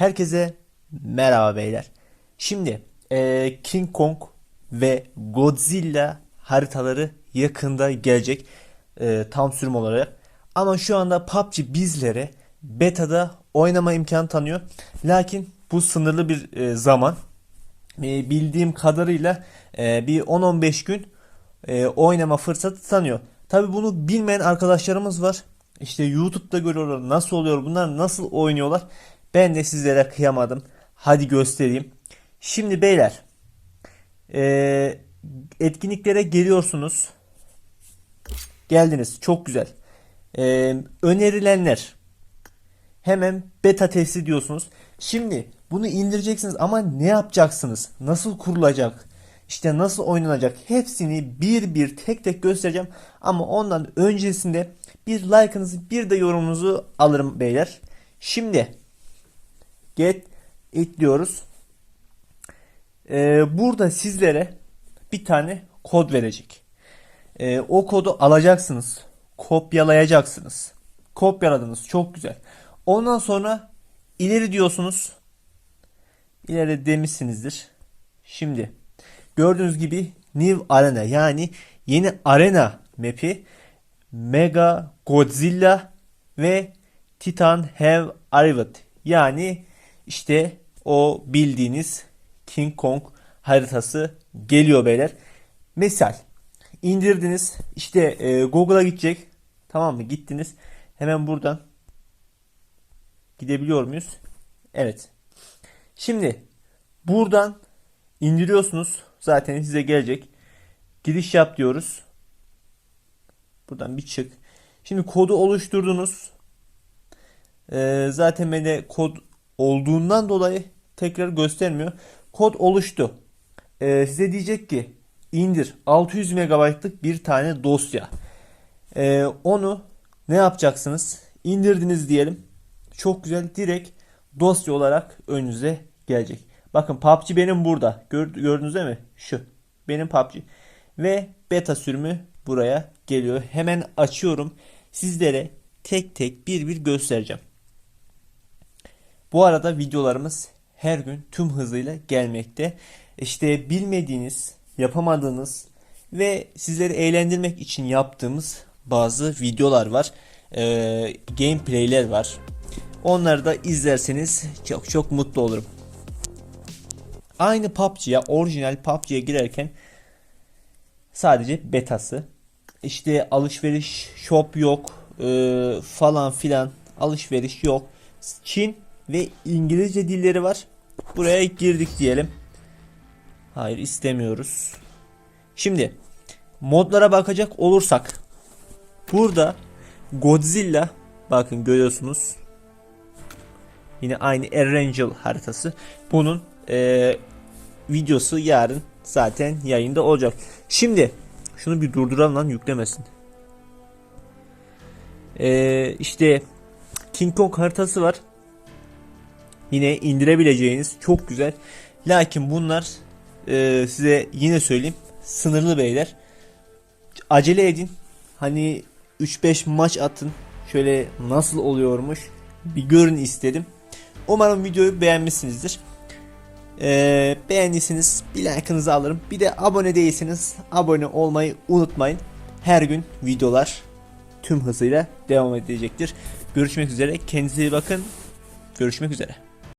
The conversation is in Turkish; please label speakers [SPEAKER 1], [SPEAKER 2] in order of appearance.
[SPEAKER 1] Herkese merhaba beyler. Şimdi eee, King Kong ve Godzilla haritaları yakında gelecek eee, tam sürüm olarak. Ama şu anda PUBG bizlere beta'da oynama imkanı tanıyor. Lakin bu sınırlı bir eee, zaman. Bildiğim kadarıyla bir 10-15 gün oynama fırsatı tanıyor. Tabi bunu bilmeyen arkadaşlarımız var. İşte YouTube'da görüyorlar nasıl oluyor bunlar nasıl oynuyorlar. Ben de sizlere kıyamadım. Hadi göstereyim. Şimdi beyler eee, etkinliklere geliyorsunuz. Geldiniz çok güzel. Eee, önerilenler hemen beta testi diyorsunuz. Şimdi bunu indireceksiniz ama ne yapacaksınız? Nasıl kurulacak? İşte nasıl oynanacak? Hepsini bir bir tek tek göstereceğim. Ama ondan öncesinde bir like'ınızı bir de yorumunuzu alırım beyler. Şimdi get it diyoruz. Ee, burada sizlere bir tane kod verecek. Ee, o kodu alacaksınız. Kopyalayacaksınız. Kopyaladınız. Çok güzel. Ondan sonra ileri diyorsunuz. İleri demişsinizdir. Şimdi gördüğünüz gibi New Arena yani yeni arena map'i Mega Godzilla ve Titan have arrived. Yani işte o bildiğiniz King Kong haritası geliyor beyler. Misal indirdiniz işte e, Google'a gidecek tamam mı gittiniz hemen buradan gidebiliyor muyuz? Evet. Şimdi buradan indiriyorsunuz zaten size gelecek giriş yap diyoruz. Buradan bir çık. Şimdi kodu oluşturdunuz. Ee, zaten bende kod olduğundan dolayı tekrar göstermiyor. Kod oluştu. Ee, size diyecek ki indir 600 MB'lık bir tane dosya. Ee, onu ne yapacaksınız? İndirdiniz diyelim. Çok güzel direkt dosya olarak önünüze gelecek. Bakın PUBG benim burada. Gör, gördünüz değil mi? Şu. Benim PUBG. Ve beta sürümü buraya geliyor. Hemen açıyorum. Sizlere tek tek bir bir göstereceğim. Bu arada videolarımız her gün tüm hızıyla gelmekte. İşte bilmediğiniz, yapamadığınız ve sizleri eğlendirmek için yaptığımız bazı videolar var. Ee, gameplayler var. Onları da izlerseniz çok çok mutlu olurum. Aynı PUBG'ye, orijinal PUBG'ye girerken sadece betası. İşte alışveriş, shop yok, e, falan filan alışveriş yok. Çin ve İngilizce dilleri var. Buraya girdik diyelim. Hayır istemiyoruz. Şimdi modlara bakacak olursak burada Godzilla bakın görüyorsunuz. Yine aynı Erangel haritası. Bunun e, videosu yarın zaten yayında olacak. Şimdi şunu bir durduralım lan yüklemesin. E, işte King Kong haritası var. Yine indirebileceğiniz çok güzel. Lakin bunlar e, size yine söyleyeyim sınırlı beyler. Acele edin. Hani 3-5 maç atın. Şöyle nasıl oluyormuş bir görün istedim. Umarım videoyu beğenmişsinizdir. Ee, beğendiyseniz bir like'ınızı alırım. Bir de abone değilseniz abone olmayı unutmayın. Her gün videolar tüm hızıyla devam edecektir. Görüşmek üzere. Kendinize iyi bakın. Görüşmek üzere.